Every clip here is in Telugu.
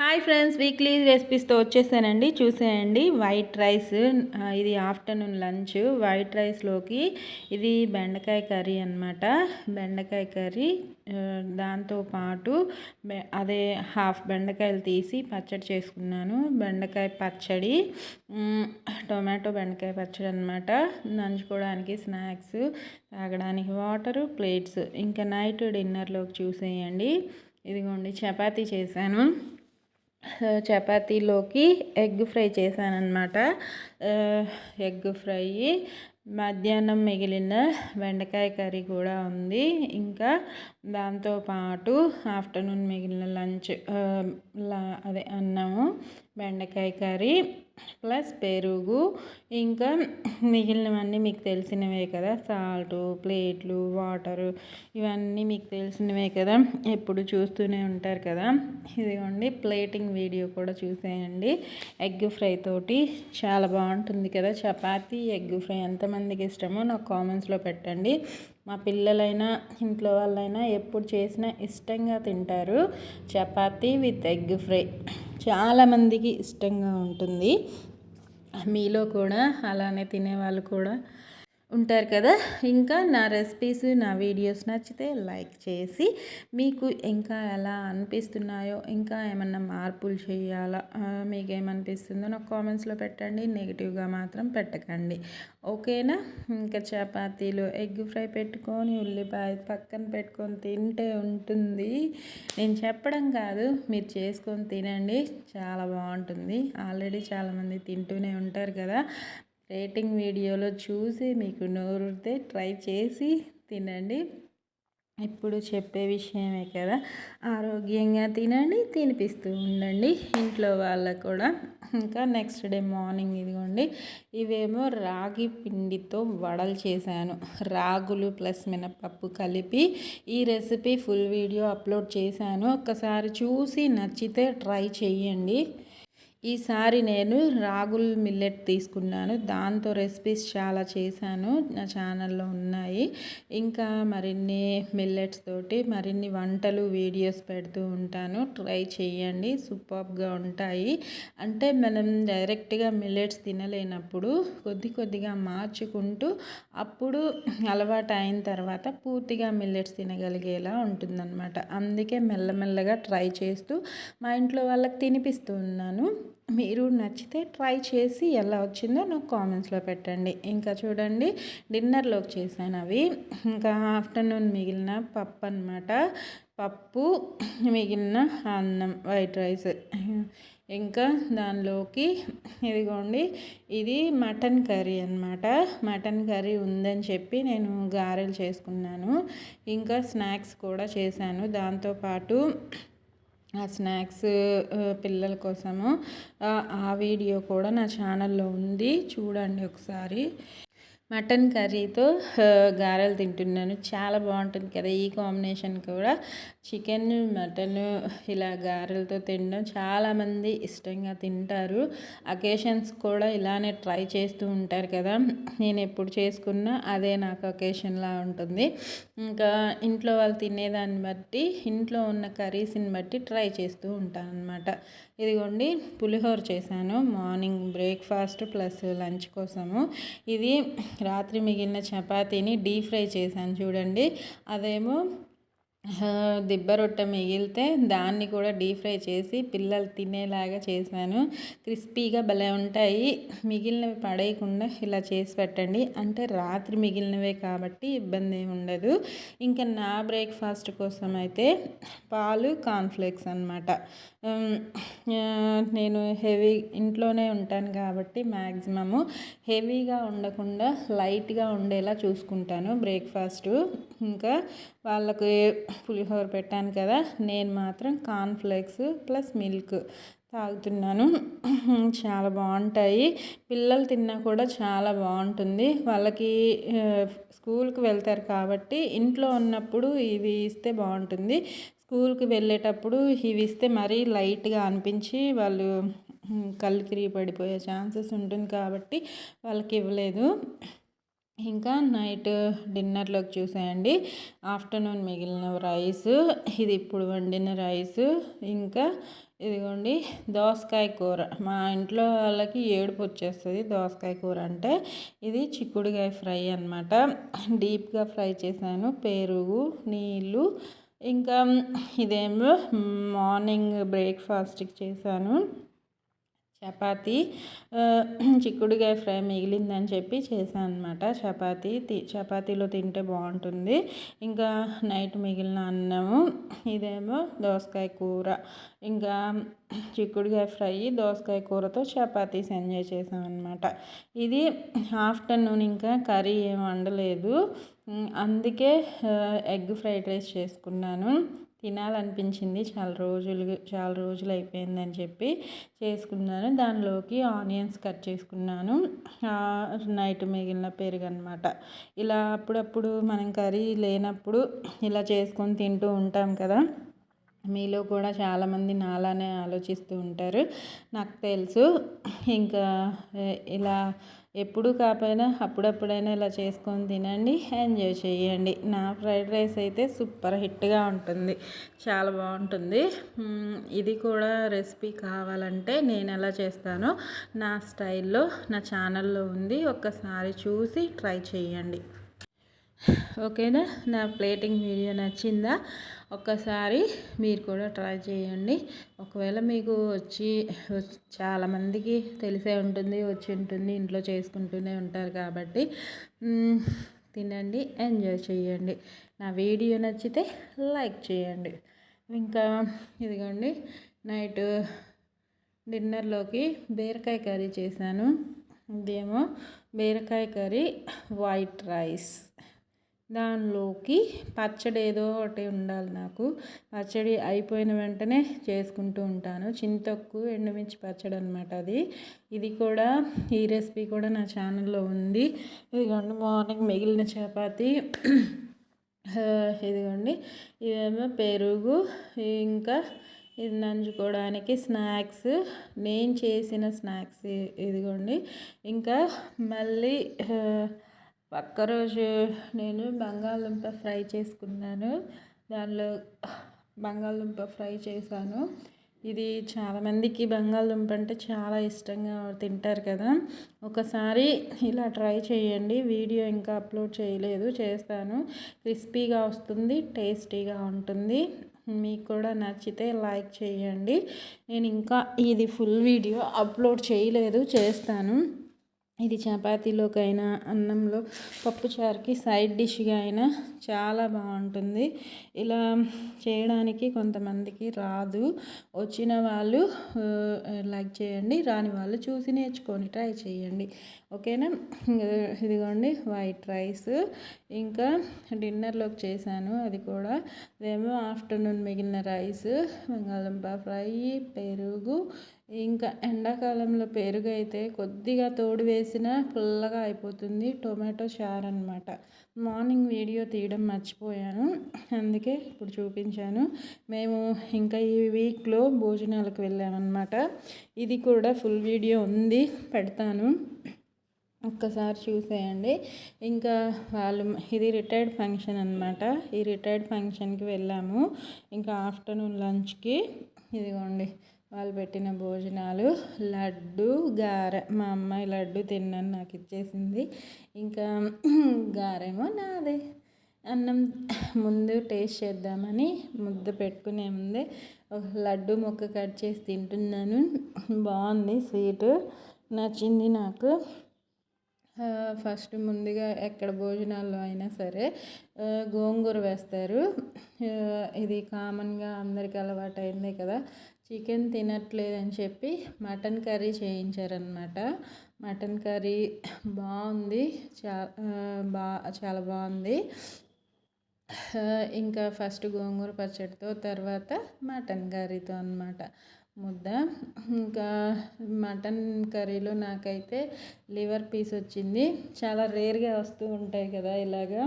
హాయ్ ఫ్రెండ్స్ వీక్లీ రెసిపీస్తో వచ్చేసానండి. చూసేయండి. వైట్ రైస్ ఇది ఆఫ్టర్నూన్ లంచ్. వైట్ రైస్లోకి ఇది బెండకాయ కర్రీ అనమాట బెండకాయ కర్రీ దాంతో పాటు అదే హాఫ్ బెండకాయలు తీసి పచ్చడి చేసుకున్నాను. బెండకాయ పచ్చడి టొమాటో బెండకాయ పచ్చడి అనమాట నంచుకోవడానికి స్నాక్స్ తాగడానికి వాటరు ప్లేట్స్. ఇంకా నైట్ డిన్నర్లోకి చూసేయండి. ఇదిగోండి చపాతీ చేశాను. చపాతీలోకి ఎగ్ ఫ్రై చేశాను ఎగ్ ఫ్రై మధ్యాహ్నం మిగిలిన బెండకాయ కర్రీ కూడా ఉంది. ఇంకా దాంతోపాటు ఆఫ్టర్నూన్ మిగిలిన లంచ్ అదే అన్నము బెండకాయ కర్రీ. ప్లస్ పెరుగు ఇంకా మిగిలినవన్నీ మీకు తెలిసినవే కదా. సాల్ట్ ప్లేట్లు వాటరు ఇవన్నీ మీకు తెలిసినవే కదా. ఎప్పుడు చూస్తూనే ఉంటారు కదా. ఇదిగోండి ప్లేటింగ్ వీడియో కూడా చూసేయండి. ఎగ్ ఫ్రై తోటి చాలా బాగుంటుంది కదా. చపాతీ ఎగ్ ఫ్రై ఎంతమందికి ఇష్టమో నాకు కామెంట్స్లో పెట్టండి. మా పిల్లలైనా ఇంట్లో వాళ్ళైనా ఎప్పుడు చేసినా ఇష్టంగా తింటారు. Chapati with egg fry. చాలామందికి ఇష్టంగా ఉంటుంది. మీలో కూడా అలానే తినేవాళ్ళు కూడా ఉంటారు కదా? ఇంకా నా రెసిపీస్ నా వీడియోస్ నచ్చితే లైక్ చేసి మీకు ఇంకా ఎలా అనిపిస్తున్నాయో ఇంకా ఏమన్నా మార్పులు చేయాలా మీకు ఏమనిపిస్తుందో నాకు కామెంట్స్లో పెట్టండి. నెగిటివ్గా మాత్రం పెట్టకండి. ఓకేనా ఇంకా చపాతీలు ఎగ్ ఫ్రై పెట్టుకొని ఉల్లిపాయ పక్కన పెట్టుకొని తింటే ఉంటుంది. నేను చెప్పడం కాదు మీరు చేసుకొని తినండి. చాలా బాగుంటుంది. ఆల్రెడీ చాలామంది తింటూనే ఉంటారు కదా? రేటింగ్ వీడియోలో చూసి మీకు నోరుతే ట్రై చేసి తినండి. ఇప్పుడు చెప్పే విషయమే కదా. ఆరోగ్యంగా తినండి తినిపిస్తూ ఉండండి. ఇంట్లో వాళ్ళకు కూడా. ఇంకా నెక్స్ట్ డే మార్నింగ్ ఇదిగోండి. ఇవేమో రాగి పిండితో వడలు చేశాను. రాగులు ప్లస్ మినపప్పు కలిపి ఈ రెసిపీ ఫుల్ వీడియో అప్లోడ్ చేశాను. ఒక్కసారి చూసి నచ్చితే ట్రై చేయండి. ఈసారి నేను రాగుల్ మిల్లెట్ తీసుకున్నాను. దాంతో రెసిపీస్ చాలా చేశాను. నా ఛానల్లో ఉన్నాయి. ఇంకా మరిన్ని మిల్లెట్స్ తోటి మరిన్ని వంటలు వీడియోస్ పెడుతూ ఉంటాను. ట్రై చేయండి. సూపర్గా ఉంటాయి. అంటే మనం డైరెక్ట్గా మిల్లెట్స్ తినలేనప్పుడు కొద్ది కొద్దిగా మార్చుకుంటూ అప్పుడు అలవాటు అయిన తర్వాత పూర్తిగా మిల్లెట్స్ తినగలిగేలా ఉంటుందన్నమాట. అందుకే మెల్లమెల్లగా ట్రై చేస్తూ మా ఇంట్లో వాళ్ళకి తినిపిస్తూ ఉన్నాను. మీరు నచ్చితే ట్రై చేసి ఎలా వచ్చిందో నాకు కామెంట్స్లో పెట్టండి. ఇంకా చూడండి డిన్నర్లోకి చేశాను అవి. ఇంకా ఆఫ్టర్నూన్ మిగిలిన పప్పు అనమాట పప్పు మిగిలిన అన్నం వైట్ రైస్. ఇంకా దానిలోకి ఇదిగోండి ఇది మటన్ కర్రీ అనమాట మటన్ కర్రీ ఉందని చెప్పి నేను గారెలు చేసుకున్నాను. ఇంకా స్నాక్స్ కూడా చేశాను. దాంతోపాటు ఆ స్నాక్స్ పిల్లల కోసము ఆ వీడియో కూడా నా ఛానల్లో ఉంది. చూడండి ఒకసారి. మటన్ కర్రీతో గారెలు తింటున్నాను. చాలా బాగుంటుంది కదా ఈ కాంబినేషన్ కూడా. చికెన్ మటన్ ఇలా గారెలతో తినడం చాలామంది ఇష్టంగా తింటారు. అకేషన్స్ కూడా ఇలానే ట్రై చేస్తూ ఉంటారు కదా. నేను ఎప్పుడు చేసుకున్నా అదే నాకు అకేషన్లా ఉంటుంది. ఇంకా ఇంట్లో వాళ్ళు తినేదాన్ని బట్టి ఇంట్లో ఉన్న కర్రీస్ని బట్టి ట్రై చేస్తూ ఉంటాను అనమాట ఇదిగోండి పులిహోర చేశాను. మార్నింగ్ బ్రేక్ఫాస్ట్ ప్లస్ లంచ్ కోసము. ఇది రాత్రి మిగిలిన చపాతీని డీప్ ఫ్రై చేశాను చూడండి. అదేమో దిబ్బ రొట్టె మిగిలితే దాన్ని కూడా డీప్ ఫ్రై చేసి పిల్లలు తినేలాగా చేశాను క్రిస్పీగా భలే ఉంటాయి. మిగిలినవి పడేయకుండా ఇలా చేసి పెట్టండి. అంటే రాత్రి మిగిలినవే కాబట్టి ఇబ్బంది ఏమి ఉండదు. ఇంకా నా బ్రేక్ఫాస్ట్ కోసం అయితే పాలు కాన్ఫ్లెక్స్ అనమాట నేను హెవీ ఇంట్లోనే ఉంటాను కాబట్టి మ్యాక్సిమము హెవీగా ఉండకుండా లైట్గా ఉండేలా చూసుకుంటాను బ్రేక్ఫాస్ట్. ఇంకా వాళ్ళకు పులిహోర పెట్టాను కదా నేను మాత్రం కార్న్ఫ్లేక్స్ ప్లస్ మిల్క్ తాగుతున్నాను. చాలా బాగుంటాయి. పిల్లలు తిన్నా కూడా చాలా బాగుంటుంది. వాళ్ళకి స్కూల్కి వెళ్తారు కాబట్టి ఇంట్లో ఉన్నప్పుడు ఇవి ఇస్తే బాగుంటుంది. స్కూల్కి వెళ్ళేటప్పుడు ఇవి ఇస్తే మరీ లైట్గా అనిపించి వాళ్ళు కళ్ళు తిరిగి పడిపోయే ఛాన్సెస్ ఉంటుంది కాబట్టి వాళ్ళకి ఇవ్వలేదు. ఇంకా నైట్ డిన్నర్లోకి చూసేయండి. ఆఫ్టర్నూన్ మిగిలిన రైస్ ఇది ఇప్పుడు వండిన రైస్ ఇంకా ఇదిగోండి దోసకాయ కూర. మా ఇంట్లో వాళ్ళకి ఏడుపు వచ్చేస్తుంది దోసకాయ కూర అంటే. ఇది చిక్కుడుకాయ ఫ్రై అనమాట డీప్గా ఫ్రై చేశాను. పెరుగు నీళ్ళు ఇంకా ఇదేమో మార్నింగ్ బ్రేక్ఫాస్ట్కి చేశాను. చపాతి చిక్కుడుకాయ ఫ్రై మిగిలిందని చెప్పి చేశాను అనమాట చపాతి చపాతీలో తింటే బాగుంటుంది. ఇంకా నైట్ మిగిలిన అన్నము ఇదేమో దోసకాయ కూర. ఇంకా చిక్కుడుకాయ ఫ్రై దోసకాయ కూరతో చపాతీస్ ఎంజాయ్ చేసామన్నమాట ఇది ఆఫ్టర్నూన్ ఇంకా కర్రీ ఏం వండలేదు. అందుకే ఎగ్ ఫ్రైడ్ రైస్ చేసుకున్నాను. తినాలనిపించింది. చాలా రోజులు చాలా రోజులు అయిపోయిందని చెప్పి చేసుకున్నాను. దానిలోకి ఆనియన్స్ కట్ చేసుకున్నాను. నైట్ మిగిలిన పెరుగు అనమాట ఇలా అప్పుడప్పుడు మనం కర్రీ లేనప్పుడు ఇలా చేసుకొని తింటూ ఉంటాం కదా. మీలో కూడా చాలామంది నాలానే ఆలోచిస్తూ ఉంటారు. నాకు తెలుసు. ఇంకా ఇలా ఎప్పుడు కాకపోయినా అప్పుడప్పుడైనా ఇలా చేసుకొని తినండి ఎంజాయ్ చేయండి. నా ఫ్రైడ్ రైస్ అయితే సూపర్ హిట్గా ఉంటుంది చాలా బాగుంటుంది. ఇది కూడా రెసిపీ కావాలంటే నేను ఎలా చేస్తానో నా స్టైల్లో నా ఛానల్లో ఉంది. ఒక్కసారి చూసి ట్రై చేయండి. ఓకేనా? నా ప్లేటింగ్ వీడియో నచ్చిందా? ఒక్కసారి మీరు కూడా ట్రై చేయండి. ఒకవేళ మీకు వచ్చి చాలామందికి తెలిసే ఉంటుంది వచ్చి ఉంటుంది ఇంట్లో చేసుకుంటూనే ఉంటారు కాబట్టి తినండి ఎంజాయ్ చేయండి. నా వీడియో నచ్చితే లైక్ చేయండి. ఇంకా ఇదిగోండి నైట్ డిన్నర్లోకి బీరకాయ కర్రీ చేశాను. ఇదేమో బీరకాయ కర్రీ వైట్ రైస్. దానిలోకి పచ్చడి ఏదో ఒకటి ఉండాలి నాకు. పచ్చడి అయిపోయిన వెంటనే చేసుకుంటూ ఉంటాను. చింతొక్కు ఎండుమిర్చి పచ్చడి అనమాట అది. ఇది కూడా ఈ రెసిపీ కూడా నా ఛానల్లో ఉంది. ఇదిగోండి మార్నింగ్ మిగిలిన చపాతి. ఇదిగోండి. ఇదేమో పెరుగు ఇంకా ఇది నంచుకోవడానికి స్నాక్స్. నేను చేసిన స్నాక్స్ ఇదిగోండి. ఇంకా మళ్ళీ ఒక్కరోజు నేను బంగాళదుంప ఫ్రై చేసుకున్నాను. దానిలో బంగాళదుంప ఫ్రై చేశాను. ఇది చాలామందికి బంగాళదుంప అంటే చాలా ఇష్టంగా తింటారు కదా. ఒకసారి ఇలా ట్రై చేయండి. వీడియో ఇంకా అప్లోడ్ చేయలేదు. చేస్తాను. క్రిస్పీగా వస్తుంది టేస్టీగా ఉంటుంది. మీకు కూడా నచ్చితే లైక్ చేయండి. నేను ఇంకా ఇది ఫుల్ వీడియో అప్లోడ్ చేయలేదు చేస్తాను. ఇది చపాతీలోకైనా అన్నంలో పప్పుచారుకి సైడ్ డిష్గా అయినా చాలా బాగుంటుంది. ఇలా చేయడానికి కొంతమందికి రాదు. వచ్చిన వాళ్ళు లైక్ చేయండి రాని వాళ్ళు చూసి నేర్చుకొని ట్రై చేయండి. ఓకేనా? ఇదిగోండి వైట్ రైస్ ఇంకా డిన్నర్లోకి చేశాను అది కూడా. అదేమో ఆఫ్టర్నూన్ మిగిలిన రైస్ బంగాళంపా ఫ్రై పెరుగు. ఇంకా ఎండాకాలంలో పెరుగు అయితే కొద్దిగా తోడు వేసిన పుల్లగా అయిపోతుంది టొమాటో చారు అనమాట మార్నింగ్ వీడియో తీయడం మర్చిపోయాను అందుకే ఇప్పుడు చూపించాను. మేము ఇంకా ఈ వీక్లో భోజనాలకు వెళ్ళామన్నమాట. ఇది కూడా ఫుల్ వీడియో ఉంది పెడతాను. ఒక్కసారి చూసేయండి. ఇంకా వాళ్ళు ఇది రిటైర్డ్ ఫంక్షన్ అనమాట ఈ రిటైర్డ్ ఫంక్షన్కి వెళ్ళాము. ఇంకా ఆఫ్టర్నూన్ లంచ్కి ఇదిగోండి వాళ్ళు పెట్టిన భోజనాలు లడ్డు గారె. మా అమ్మాయి లడ్డు తిన్నాను నాకు ఇచ్చేసింది. ఇంకా గారెమో నాదే. అన్నం ముందు టేస్ట్ చేద్దామని ముద్ద పెట్టుకునే ముందే ఒక లడ్డు మొక్క కట్ చేసి తింటున్నాను. బాగుంది స్వీట్ నచ్చింది నాకు. ఫస్ట్ ముందుగా ఎక్కడ భోజనాల్లో అయినా సరే గోంగూర వేస్తారు. ఇది కామన్గా అందరికి అలవాటు అయిందే కదా. చికెన్ తినట్లేదని చెప్పి మటన్ కర్రీ చేయించారనమాట మటన్ కర్రీ బాగుంది చా బా చాలా బాగుంది. ఇంకా ఫస్ట్ గోంగూర పచ్చడితో తర్వాత మటన్ కర్రీతో అనమాట ముద్ద. ఇంకా మటన్ కర్రీలో నాకైతే లివర్ పీస్ వచ్చింది. చాలా రేర్గా వస్తూ ఉంటాయి కదా ఇలాగా.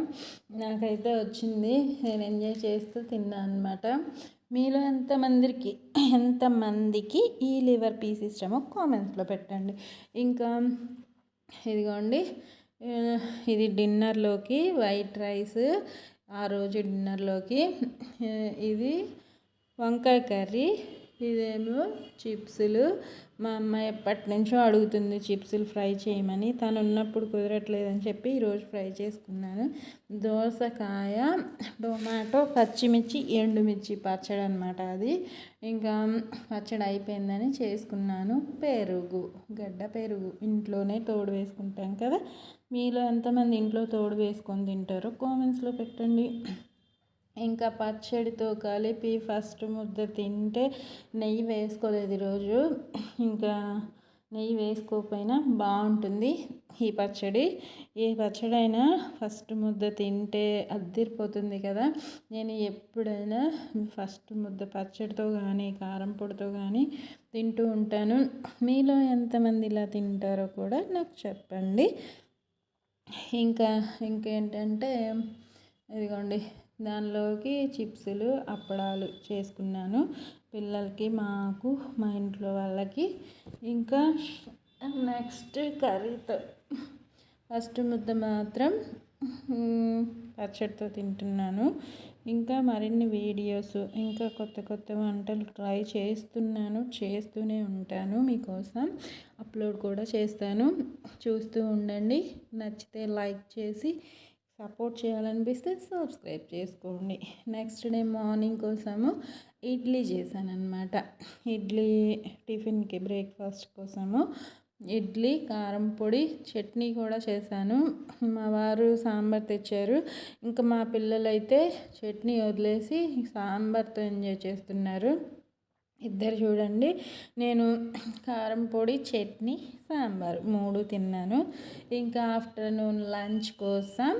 నాకైతే వచ్చింది. నేను ఎంజాయ్ చేస్తూ తిన్నాను అనమాట మీలో ఎంతమందికి ఎంతమందికి ఈ లివర్ పీస్ ఇష్టమో కామెంట్స్లో పెట్టండి. ఇంకా ఇదిగోండి. ఇది డిన్నర్లోకి వైట్ రైస్ ఆ రోజు డిన్నర్లోకి. ఇది వంకాయ కర్రీ. ఇదేమో చిప్సులు. మా అమ్మ ఎప్పటి నుంచో అడుగుతుంది చిప్సులు ఫ్రై చేయమని. తను ఉన్నప్పుడు కుదరట్లేదని చెప్పి ఈరోజు ఫ్రై చేసుకున్నాను. దోసకాయ టొమాటో పచ్చిమిర్చి ఎండుమిర్చి పచ్చడి అనమాట అది. ఇంకా పచ్చడి అయిపోయిందని చేసుకున్నాను. పెరుగు గడ్డ పెరుగు ఇంట్లోనే తోడు వేసుకుంటాం కదా. మీలో ఎంతమంది ఇంట్లో తోడు వేసుకొని తింటారో కామెంట్స్లో పెట్టండి. ఇంకా పచ్చడితో కలిపి ఫస్ట్ ముద్ద తింటే నెయ్యి వేసుకోలేదు ఈరోజు. ఇంకా నెయ్యి వేసుకోకపోయినా బాగుంటుంది ఈ పచ్చడి. ఏ పచ్చడి అయినా ఫస్ట్ ముద్ద తింటే అద్దిరిపోతుంది కదా. నేను ఎప్పుడైనా ఫస్ట్ ముద్ద పచ్చడితో కానీ కారం పొడితో కానీ తింటూ ఉంటాను. మీలో ఎంతమంది ఇలా తింటారో కూడా నాకు చెప్పండి. ఇంకా ఇంకేంటంటే ఇదిగోండి దానిలోకి చిప్సులు అప్పడాలు చేసుకున్నాను. పిల్లలకి మాకు మా ఇంట్లో వాళ్ళకి. ఇంకా నెక్స్ట్ కర్రీతో. ఫస్ట్ ముద్ద మాత్రం పచ్చడితో తింటున్నాను. ఇంకా మరిన్ని వీడియోస్ ఇంకా కొత్త కొత్త వంటలు ట్రై చేస్తున్నాను చేస్తూనే ఉంటాను మీకోసం. అప్లోడ్ కూడా చేస్తాను. చూస్తూ ఉండండి. నచ్చితే లైక్ చేసి సపోర్ట్ చేయాలనిపిస్తే సబ్స్క్రైబ్ చేసుకోండి. నెక్స్ట్ డే మార్నింగ్ కోసము ఇడ్లీ చేశాను ఇడ్లీ టిఫిన్కి బ్రేక్ఫాస్ట్ కోసము ఇడ్లీ కారం పొడి చట్నీ కూడా చేశాను. మా వారు సాంబార్ తెచ్చారు. ఇంకా మా పిల్లలైతే చట్నీ వదిలేసి సాంబార్తో ఎంజాయ్ చేస్తున్నారు. ఇద్దరు చూడండి. నేను కారం పొడి చట్నీ సాంబార్ మూడు తిన్నాను. ఇంకా ఆఫ్టర్నూన్ లంచ్ కోసం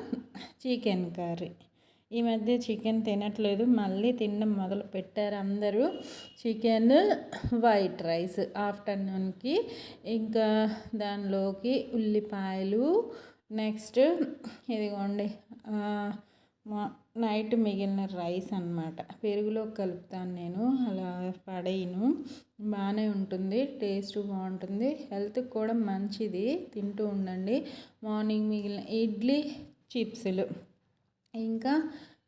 చికెన్ కర్రీ. ఈ మధ్య చికెన్ తినట్లేదు. మళ్ళీ తినడం మొదలు పెట్టారు అందరూ. చికెన్ వైట్ రైస్ ఆఫ్టర్నూన్కి. ఇంకా దానిలోకి ఉల్లిపాయలు. నెక్స్ట్ ఇదిగోండి నైట్ మిగిలిన రైస్ అనమాట పెరుగులో కలుపుతాను నేను. అలా పడేయను. బాగానే ఉంటుంది టేస్ట్ బాగుంటుంది. హెల్త్కి కూడా మంచిది. తింటూ ఉండండి. మార్నింగ్ మిగిలిన ఇడ్లీ చిప్స్లు. ఇంకా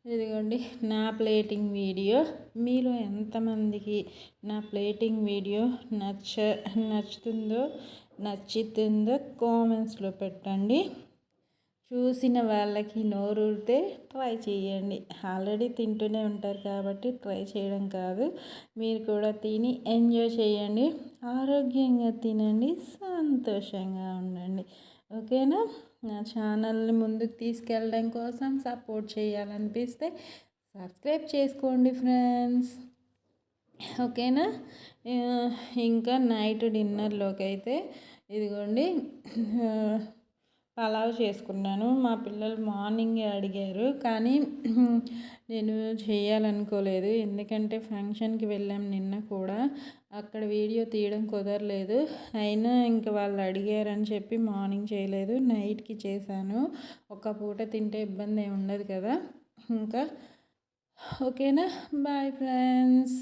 ఇదిగోండి నా ప్లేటింగ్ వీడియో. మీలో ఎంతమందికి నా ప్లేటింగ్ వీడియో నచ్చ నచ్చుతుందో నచ్చుతుందో కామెంట్స్లో పెట్టండి. చూసిన వాళ్ళకి నోరూరితే ట్రై చేయండి. ఆల్రెడీ తింటూనే ఉంటారు కాబట్టి ట్రై చేయడం కాదు. మీరు కూడా తిని ఎంజాయ్ చేయండి. ఆరోగ్యంగా తినండి. సంతోషంగా ఉండండి. ఓకేనా? నా ఛానల్ని ముందుకు తీసుకెళ్ళడం కోసం సపోర్ట్ చేయాలనిపిస్తే సబ్స్క్రైబ్ చేసుకోండి ఫ్రెండ్స్. ఓకేనా? ఇంకా నైట్ డిన్నర్లోకి అయితే ఇదిగోండి పలావ్ చేసుకున్నాను. మా పిల్లలు మార్నింగే అడిగారు. కానీ నేను చేయాలనుకోలేదు. ఎందుకంటే ఫంక్షన్కి వెళ్ళాం నిన్న కూడా. అక్కడ వీడియో తీయడం కుదరలేదు. అయినా ఇంకా వాళ్ళు అడిగారని చెప్పి మార్నింగ్ చేయలేదు. నైట్కి చేశాను. ఒక పూట తింటే ఇబ్బంది ఏమి ఉండదు కదా. ఇంకా ఓకేనా? Bye friends.